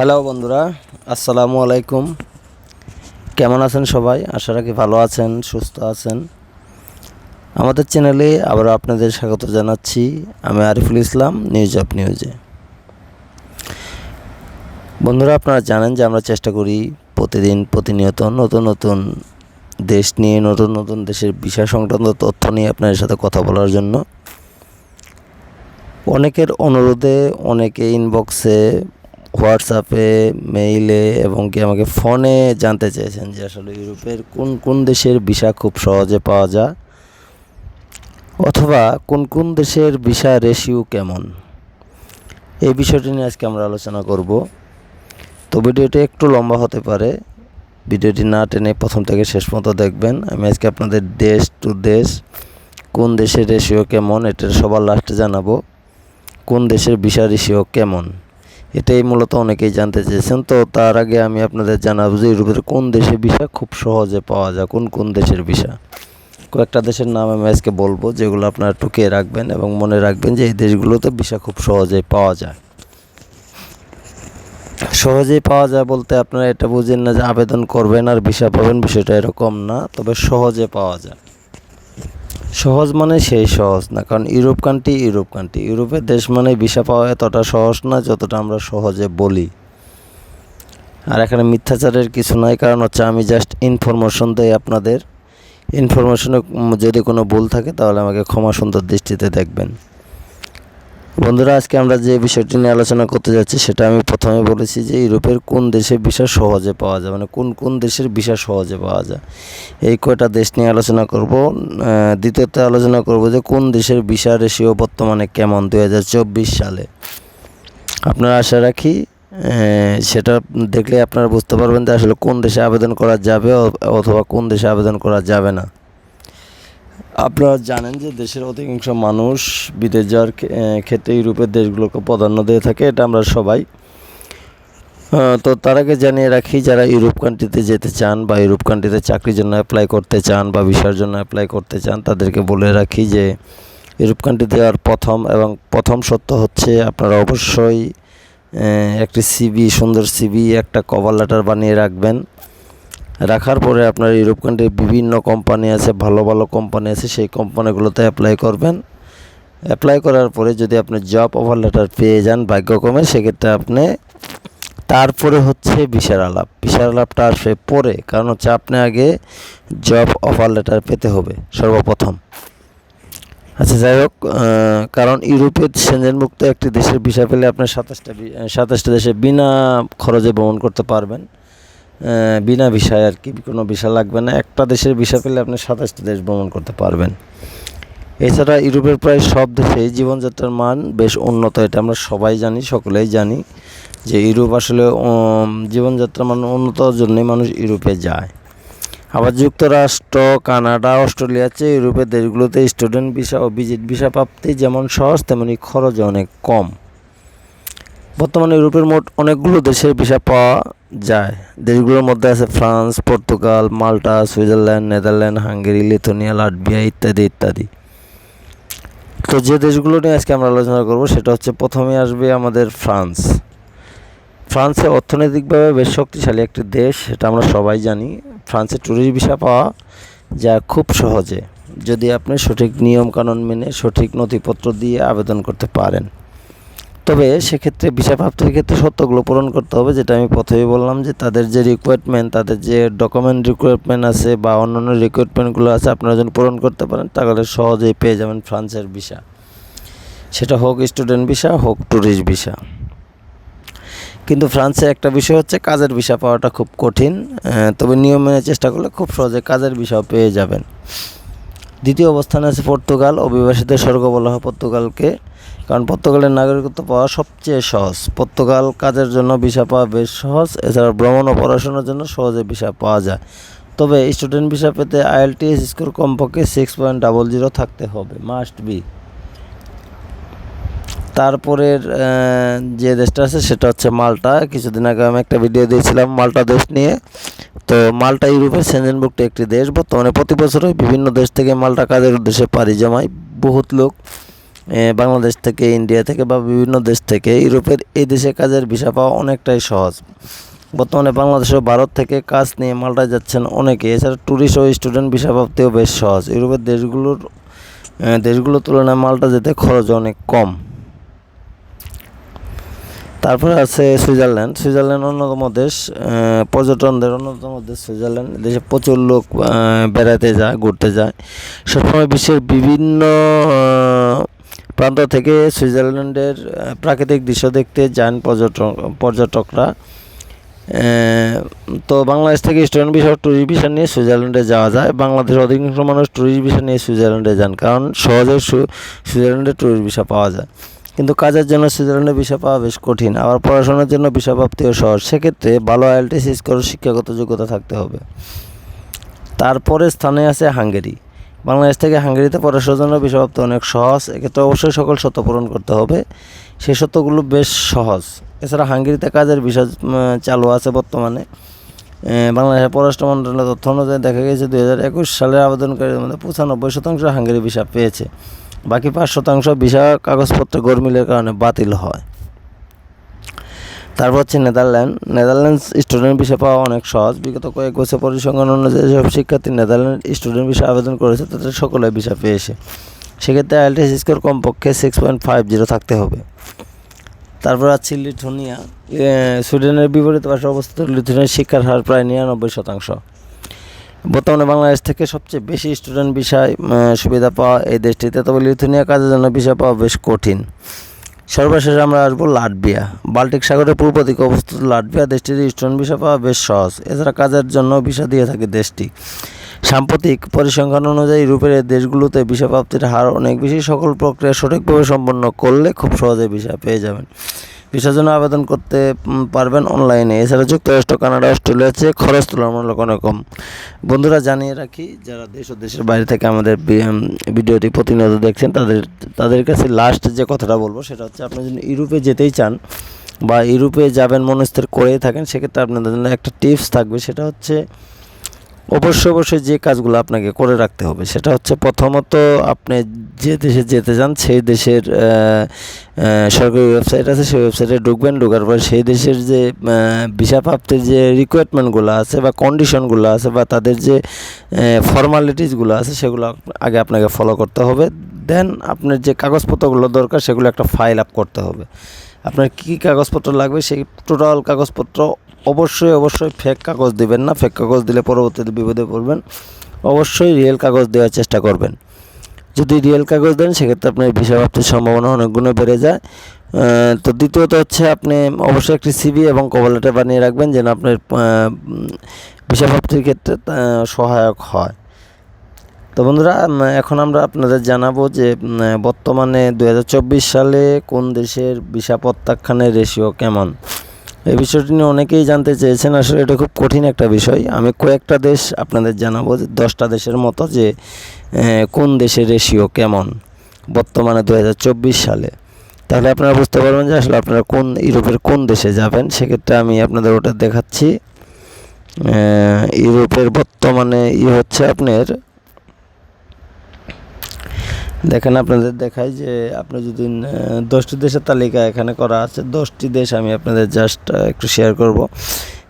Hello বন্ধুরা, আসসালামু আলাইকুম। কেমন আছেন সবাই? আশা রাখি ভালো আছেন, সুস্থ আছেন। আমাদের চ্যানেলে আবার আপনাদের স্বাগত জানাচ্ছি। আমি আরিফুল ইসলাম নিউজ অফ নিউজে বন্ধুরা, আপনারা জানেন যে আমরা চেষ্টা করি প্রতিদিন প্রতিনিয়ত নতুন নতুন দেশ নিয়ে, নতুন নতুন দেশের বিষয় সংক্রান্ত তথ্য নিয়ে আপনাদের সাথে কথা বলার জন্য। অনেকের অনুরোধে, অনেকে ইনবক্সে হোয়াটসঅ্যাপে মেইলে এবং কি আমাকে ফোনে জানতে চেয়েছেন যে আসলে ইউরোপের কোন কোন দেশের ভিসা খুব সহজে পাওয়া যায়? অথবা কোন কোন দেশের ভিসা রেশিও কেমন? এই বিষয়টি নিয়ে আজকে আমরা আলোচনা করব। তো ভিডিওটি একটু লম্বা হতে পারে। ভিডিওটি না টেনে প্রথম থেকে শেষ মতো দেখবেন। আমি আজকে আপনাদের দেশ টু দেশ, কোন দেশের রেশিও কেমন এটা সবার লাস্টে জানাব। কোন দেশের ভিসা রেশিও কেমন? এটাই মূলত অনেকেই জানতে চেয়েছেন। তো তার আগে আমি আপনাদের জানাব যে ইউরোপের কোন দেশের ভিসা খুব সহজে পাওয়া যায়, কোন কোন দেশের ভিসা? কয়েকটা দেশের নাম আমি আজকে বলব, যেগুলো আপনারা টুকিয়ে রাখবেন এবং মনে রাখবেন যে এই দেশগুলোতে ভিসা খুব সহজেই পাওয়া যায়। সহজেই পাওয়া যায় বলতে আপনারা এটা বুঝেন না যে আবেদন করবেন আর ভিসা পাবেন, বিষয়টা এরকম না, তবে সহজে পাওয়া যায়। সহজ মানে সেই সহজ না, কারণ ইউরোপ কান্ট্রি ইউরোপ কান্ট্রি ইউরোপের দেশ মানে ভিসা পাওয়া এতটা সহজ না যতটা আমরা সহজে বলি। আর এখানে মিথ্যাচারের কিছু নাই, কারণ হচ্ছে আমি জাস্ট ইনফরমেশন দেই আপনাদের। ইনফরমেশনে যদি কোনো ভুল থাকে তাহলে আমাকে ক্ষমা সুন্দর দৃষ্টিতে দেখবেন। বন্ধুরা, আজকে আমরা যে বিষয়টি নিয়ে আলোচনা করতে যাচ্ছি, সেটা আমি প্রথমে বলেছি যে ইউরোপের কোন দেশে ভিসা সহজে পাওয়া যায় মানে কোন কোন দেশের ভিসা সহজে পাওয়া যায়। এই কয়টা দেশ নিয়ে আলোচনা করব। দ্বিতীয়তে আলোচনা করব যে কোন দেশের ভিসা রেশিও বর্তমানে কেমন দু হাজার চব্বিশ সালে। আপনারা আশা রাখি সেটা দেখলে আপনারা বুঝতে পারবেন যে আসলে কোন দেশে আবেদন করা যাবে অথবা কোন দেশে আবেদন করা যাবে না। আপনারা জানেন যে দেশের অধিকাংশ মানুষ বিদেশ যাওয়ার ক্ষেত্রে ইউরোপের দেশগুলোকে প্রাধান্য দিয়ে থাকে, এটা আমরা সবাই। তো তার আগে জানিয়ে রাখি, যারা ইউরোপ কান্ট্রিতে যেতে চান বা ইউরোপ কান্ট্রিতে চাকরির জন্য অ্যাপ্লাই করতে চান বা ভিসার জন্য অ্যাপ্লাই করতে চান, তাদেরকে বলে রাখি যে ইউরোপ কান্ট্রিতে আর প্রথম এবং প্রথম সত্য হচ্ছে আপনারা অবশ্যই একটি সিবি সুন্দর সিবি একটা কভার লেটার বানিয়ে রাখবেন। রাখার পরে আপনার ইউরোপ কান্ট্রির বিভিন্ন কোম্পানি আছে, ভালো ভালো কোম্পানি আছে, সেই কোম্পানিগুলোতে অ্যাপ্লাই করবেন। অ্যাপ্লাই করার পরে যদি আপনি জব অফার লেটার পেয়ে যান ভাগ্যক্রমে, সেক্ষেত্রে আপনি তারপরে হচ্ছে বিশার আলাপ। বিশার আলাপটা আসবে পরে, কারণ হচ্ছে আপনি আগে জব অফার লেটার পেতে হবে, সর্বপ্রথম। আচ্ছা যাই হোক কারণ ইউরোপের সেঞ্জেনমুক্ত একটি দেশের ভিসা পেলে আপনি সাতাশটা সাতাশটা দেশে বিনা খরচে ভ্রমণ করতে পারবেন। বিনা ভিসায় আর কি, কোনো ভিসা লাগবে না। একটা দেশের ভিসা পেলে আপনি সাতাশটা দেশ ভ্রমণ করতে পারবেন। এছাড়া ইউরোপের প্রায় সব দেশেই জীবনযাত্রার মান বেশ উন্নত। এটা আমরা সবাই জানি, সকলেই জানি যে ইউরোপ আসলে জীবনযাত্রার মান উন্নতর জন্যই মানুষ ইউরোপে যায়। আবার যুক্তরাষ্ট্র, কানাডা, অস্ট্রেলিয়া চেয়ে ইউরোপের দেশগুলোতে স্টুডেন্ট ভিসা ও ভিজিট ভিসা প্রাপ্তি যেমন সহজ, তেমনি খরচ অনেক কম। বর্তমানে ইউরোপের মোট অনেকগুলো দেশের ভিসা পাওয়া যায়। দেশগুলোর মধ্যে আছে France, Portugal, Malta, Switzerland, Netherland, Hungary, Lithuania, Latvia ইত্যাদি ইত্যাদি। তো যে দেশগুলো নিয়ে আজকে আমরা আলোচনা করব, সেটা হচ্ছে প্রথমে আসবে আমাদের ফ্রান্স। ফ্রান্সে অর্থনৈতিকভাবে বেশ শক্তিশালী একটি দেশ, সেটা আমরা সবাই জানি। ফ্রান্সে ট্যুরিস্ট ভিসা পাওয়া যা খুব সহজে, যদি আপনি সঠিক নিয়মকানুন মেনে সঠিক নথিপত্র দিয়ে আবেদন করতে পারেন। তবে সেক্ষেত্রে ভিসা প্রাপ্তির ক্ষেত্রে সত্যগুলো পূরণ করতে হবে, যেটা আমি প্রথমেই বললাম যে তাদের যে রিকোয়ারমেন্ট তাদের যে ডকুমেন্ট রিকোয়ারমেন্ট আছে বা অন্যান্য রিকোয়ারমেন্টগুলো আছে, আপনারা যদি পূরণ করতে পারেন, তাহলে সহজেই পেয়ে যাবেন ফ্রান্সের ভিসা সেটা হোক স্টুডেন্ট ভিসা হোক ট্যুরিস্ট ভিসা কিন্তু ফ্রান্সে একটা বিষয় হচ্ছে, কাজের ভিসা পাওয়াটা খুব কঠিন তবে নিয়ম মেনে চেষ্টা করলে খুব সহজে কাজের ভিসাও পেয়ে যাবেন। দ্বিতীয় অবস্থানে আছে পর্তুগাল, অভিবাসীদের স্বর্গ বলা হয় পর্তুগালকে কারণ পর্তুগালের নাগরিকত্ব পাওয়া সবচেয়ে সহজ। পর্তুগাল কাজের জন্য ভিসা পাওয়া বেশ সহজ এছাড়া ভ্রমণ ও পড়াশোনার জন্য সহজে ভিসা পাওয়া যায়। তবে স্টুডেন্ট ভিসা পেতে আইএলটিএস স্কোর কমপক্ষে সিক্স পয়েন্ট ডাবল জিরো থাকতে হবে, মাস্ট বি। তারপরের যে দেশটা আছে সেটা হচ্ছে মাল্টা। কিছুদিন আগে আমি একটা ভিডিও দিয়েছিলাম মাল্টা দেশ নিয়ে। তো মাল্টা ইউরোপের সেঞ্জেনভুক্ত একটি দেশ। বর্তমানে প্রতি বছরই বিভিন্ন দেশ থেকে মাল্টা কাজের উদ্দেশ্যে পাড়ি জমায়। বহুত লোক বাংলাদেশ থেকে, ইন্ডিয়া থেকে বা বিভিন্ন দেশ থেকে ইউরোপের এই দেশে কাজের ভিসা পাওয়া অনেকটাই সহজ। বর্তমানে বাংলাদেশ ও ভারত থেকে কাজ নিয়ে মাল্টায় যাচ্ছেন অনেকে। এছাড়া ট্যুরিস্ট ও স্টুডেন্ট ভিসা প্রাপ্তিও বেশ সহজ। ইউরোপের দেশগুলোর দেশগুলোর তুলনায় মাল্টা যেতে খরচ অনেক কম। তারপরে আছে সুইজারল্যান্ড। সুইজারল্যান্ড অন্যতম দেশ। পর্যটনদের অন্যতম দেশ সুইজারল্যান্ড। দেশে প্রচুর লোক বেড়াতে যায়, ঘুরতে যায়। সবসময় বিশ্বের বিভিন্ন প্রান্ত থেকে সুইজারল্যান্ডের প্রাকৃতিক দৃশ্য দেখতে যান পর্যটক, পর্যটকরা। তো বাংলাদেশ থেকে স্টুডেন্ট ভিসা ট্যুরিস্ট ভিসা নিয়ে সুইজারল্যান্ডে যাওয়া যায়। বাংলাদেশের অধিকাংশ মানুষ ট্যুরিস্ট ভিসা নিয়ে সুইজারল্যান্ডে যান, কারণ সহজে সুইজারল্যান্ডে ট্যুরিস্ট ভিসা পাওয়া যায়। কিন্তু কাজের জন্য সুইজারল্যান্ডে ভিসা পাওয়া বেশ কঠিন, আবার পড়াশোনার জন্য ভিসা প্রাপ্তিও সহজ। সেক্ষেত্রে ভালো আইএলটিএস স্কোর শিক্ষাগত যোগ্যতা থাকতে হবে। তারপরে স্থানে আছে হাঙ্গেরি। বাংলাদেশ থেকে হাঙ্গেরিতে পড়াশোনার জন্য প্রাপ্তি অনেক সহজ। এক্ষেত্রে অবশ্যই সকল শর্ত পূরণ করতে হবে। সেই শর্তগুলো বেশ সহজ। এছাড়া হাঙ্গেরিতে কাজের বিষয় চালু আছে বর্তমানে। বাংলাদেশের পররাষ্ট্র মন্ত্রণালয়ের তথ্য অনুযায়ী দেখা গেছে দুই হাজার একুশ সালের আবেদনকারীদের মধ্যে পঁচানব্বই শতাংশ হাঙ্গেরি ভিসা পেয়েছে। বাকি পাঁচ শতাংশ ভিসা কাগজপত্র গরমিলের কারণে বাতিল হয়। তারপর হচ্ছে নেদারল্যান্ড। নেদারল্যান্ডস স্টুডেন্ট ভিসা পাওয়া অনেক সহজ। বিগত কয়েক বছর পরিসংখ্যান অনুযায়ী যেসব শিক্ষার্থী নেদারল্যান্ড স্টুডেন্ট ভিসা আবেদন করেছে, তাদের সকলে ভিসা পেয়েছে। সেক্ষেত্রে আইএলটিএস স্কোর কমপক্ষে সিক্স পয়েন্ট ফাইভ জিরো থাকতে হবে। তারপর আছে লিথুনিয়া। সুইডেনের বিপরীত পাশে অবস্থিত লিথুনিয়ার শিক্ষার হার প্রায় নিরানব্বই শতাংশ। বর্তমানে বাংলাদেশ থেকে সবচেয়ে বেশি স্টুডেন্ট বিষয় সুবিধা পাওয়া এই দেশটিতে। তবে লিথুনিয়া কাজের জন্য ভিসা পাওয়া বেশ কঠিন। সর্বশেষ আমরা আসব লাটভিয়া। বাল্টিক সাগরের পূর্ব দিকে অবস্থিত লাটভিয়া দেশটির স্টুডেন্ট ভিসা পাওয়া বেশ সহজ। এছাড়া কাজের জন্য ভিসা দিয়ে থাকে দেশটি। সাম্প্রতিক পরিসংখ্যান অনুযায়ী ইউরোপের দেশগুলোতে ভিসা প্রাপ্তির হার অনেক বেশি। সকল প্রক্রিয়া সঠিকভাবে সম্পন্ন করলে খুব সহজে ভিসা পেয়ে যাবেন। ভিসার জন্য আবেদন করতে পারবেন অনলাইনে এছাড়া যুক্তরাষ্ট্র কানাডা অস্ট্রেলিয়ার চেয়ে খরচ তুলনামূলক অনেক কম। বন্ধুরা, জানিয়ে রাখি, যারা দেশ ও দেশের বাইরে থেকে আমাদের ভিডিওটি প্রতিনিয়ত দেখছেন, তাদের তাদের কাছে লাস্ট যে কথাটা বলব, সেটা হচ্ছে আপনি যদি ইউরোপে যেতেই চান বা ইউরোপে যাবেন, মনস্থির করেই থাকেন, সেক্ষেত্রে আপনাদের জন্য একটা টিপস থাকবে। সেটা হচ্ছে অবশ্যই অবশ্যই যে কাজগুলো আপনাকে করে রাখতে হবে, সেটা হচ্ছে প্রথমত আপনি যে দেশে যেতে চান, সেই দেশের সরকারি ওয়েবসাইট আছে, সেই ওয়েবসাইটে ঢুকবেন, ঢোকার পর সেই দেশের যে ভিসা প্রাপ্তির যে রিকোয়ারমেন্টগুলো আছে বা কন্ডিশনগুলো আছে বা তাদের যে ফর্মালিটিসগুলো আছে, সেগুলো আগে আপনাকে ফলো করতে হবে। দেন আপনার যে কাগজপত্রগুলো দরকার, সেগুলো একটা ফাইল আপ করতে হবে। আপনার কী কী কাগজপত্র লাগবে, সেই টোটাল কাগজপত্র অবশ্যই অবশ্যই ফেক কাগজ দিবেন না। ফেক কাগজ দিলে পরবর্তীতে বিপদে পড়বেন। অবশ্যই রিয়েল কাগজ দেওয়ার চেষ্টা করবেন। যদি রিয়েল কাগজ দেন, সেক্ষেত্রে আপনার ভিসা প্রাপ্তির সম্ভাবনা অনেক গুণে বেড়ে যায়। তো দ্বিতীয়ত হচ্ছে আপনি অবশ্যই একটি সিবি এবং কভার বানিয়ে রাখবেন যেন আপনার ভিসা প্রাপ্তির ক্ষেত্রে সহায়ক হয়। তো বন্ধুরা এখন আমরা আপনাদের জানাব যে বর্তমানে দু হাজার চব্বিশ সালে কোন দেশের ভিসা প্রত্যাখ্যানের রেশিও কেমন? এই বিষয়টি নিয়ে অনেকেই জানতে চেয়েছেন। আসলে এটা খুব কঠিন একটা বিষয়। আমি কয়েকটা দেশ আপনাদের জানাব দশটা দেশের মতো, যে কোন দেশের রেশিও কেমন বর্তমানে দু হাজার চব্বিশ সালে। তাহলে আপনারা বুঝতে পারবেন যে আসলে আপনারা কোন ইউরোপের কোন দেশে যাবেন। সেক্ষেত্রে আমি আপনাদের ওটা দেখাচ্ছি। ইউরোপের বর্তমানে ই হচ্ছে আপনার দেখেন আপনাদের দেখাই যে আপনি যদি দশটি দেশের তালিকা এখানে করা আছে, দশটি দেশ আমি আপনাদের জাস্ট একটু শেয়ার করব।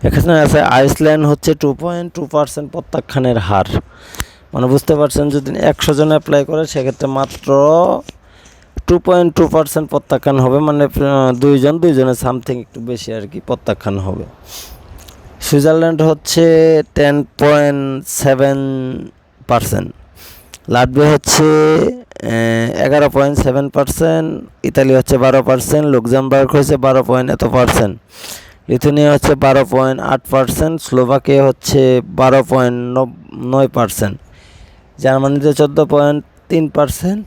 এখানে আছে আইসল্যান্ড হচ্ছে টু পয়েন্ট টু পার্সেন্ট প্রত্যাখ্যানের হার। মানে বুঝতে পারছেন যদি একশো জন অ্যাপ্লাই করে, সেক্ষেত্রে মাত্র টু পয়েন্ট টু পার্সেন্ট প্রত্যাখ্যান হবে। মানে দুইজন, দুইজনের সামথিং একটু বেশি আর কি প্রত্যাখ্যান হবে। সুইজারল্যান্ড হচ্ছে ten point seven percent Latvia হচ্ছে এগারো পয়েন্ট সেভেন পার্সেন্ট, ইতালি হচ্ছে বারো পার্সেন্ট, লুক্সেমবার্গ হচ্ছে বারো পয়েন্ট এত পার্সেন্ট, লিথুনিয়া হচ্ছে বারো পয়েন্ট আট পার্সেন্ট, স্লোভাকিয়া হচ্ছে বারো পয়েন্ট নয় পার্সেন্ট, জার্মানিতে চোদ্দ পয়েন্ট তিন পার্সেন্ট,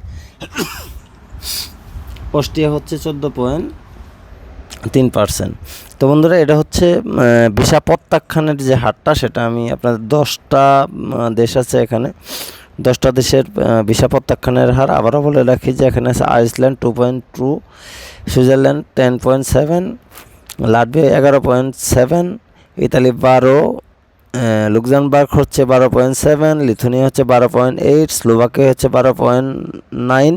অস্ট্রিয়া হচ্ছে চোদ্দ পয়েন্ট তিন পার্সেন্ট। তো বন্ধুরা, এটা হচ্ছে ভিসা প্রত্যাখ্যানের যে হারটা, সেটা আমি আপনাদের দশটা দেশ আছে এখানে। দশটা দেশের ভিসা প্রত্যাখ্যানের হার। আবারও বলে রাখি যে এখানে আছে Iceland two point two, Switzerland ten point seven, Latvia এগারো পয়েন্ট সেভেন, ইতালি বারো লুক্সেমবার্গ হচ্ছে বারো পয়েন্ট সেভেন, লিথুনিয়া হচ্ছে বারো পয়েন্ট এইট, স্লোভাকিয়া হচ্ছে বারো পয়েন্ট নাইন,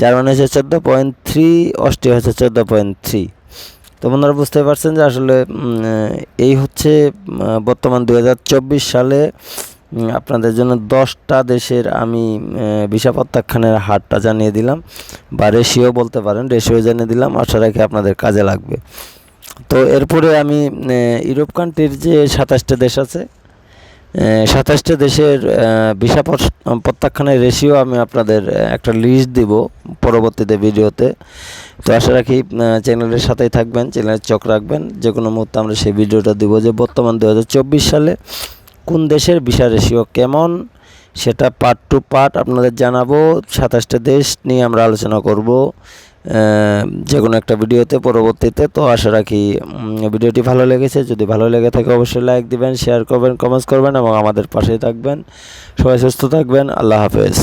জার্মানি হচ্ছে চোদ্দ পয়েন্ট থ্রি, অস্ট্রিয়া হচ্ছে চোদ্দ পয়েন্ট থ্রি। তো বন্ধুরা বুঝতে পারছেন যে আসলে এই হচ্ছে বর্তমান দু হাজার চব্বিশ সালে আপনাদের জন্য দশটা দেশের আমি ভিসা প্রত্যাখ্যানের হারটা জানিয়ে দিলাম। বা রেশিও বলতে পারেন রেশিও জানিয়ে দিলাম, আশা রাখি আপনাদের কাজে লাগবে। তো এরপরে আমি ইউরোপ কান্ট্রির যে সাতাশটা দেশ আছে সাতাশটা দেশের ভিসা প্রত্যাখ্যানের রেশিও আমি আপনাদের একটা লিস্ট দিব পরবর্তীতে ভিডিওতে। তো আশা রাখি চ্যানেলের সাথেই থাকবেন চ্যানেলের চোখ রাখবেন। যে কোনো মুহূর্তে আমরা সেই ভিডিওটা দিব যে বর্তমান দু হাজার চব্বিশ সালে কোন দেশের ভিসা রেশিও কেমন? সেটা পার্ট টু পার্ট আপনাদের জানাব। সাতাশটা দেশ নিয়ে আমরা আলোচনা করব। যে কোনো একটা ভিডিওতে পরবর্তীতে। তো আশা রাখি ভিডিওটি ভালো লেগেছে। যদি ভালো লেগে থাকে অবশ্যই লাইক দিবেন শেয়ার করবেন কমেন্টস করবেন এবং আমাদের পাশেই থাকবেন। সবাই সুস্থ থাকবেন। আল্লাহ হাফেজ।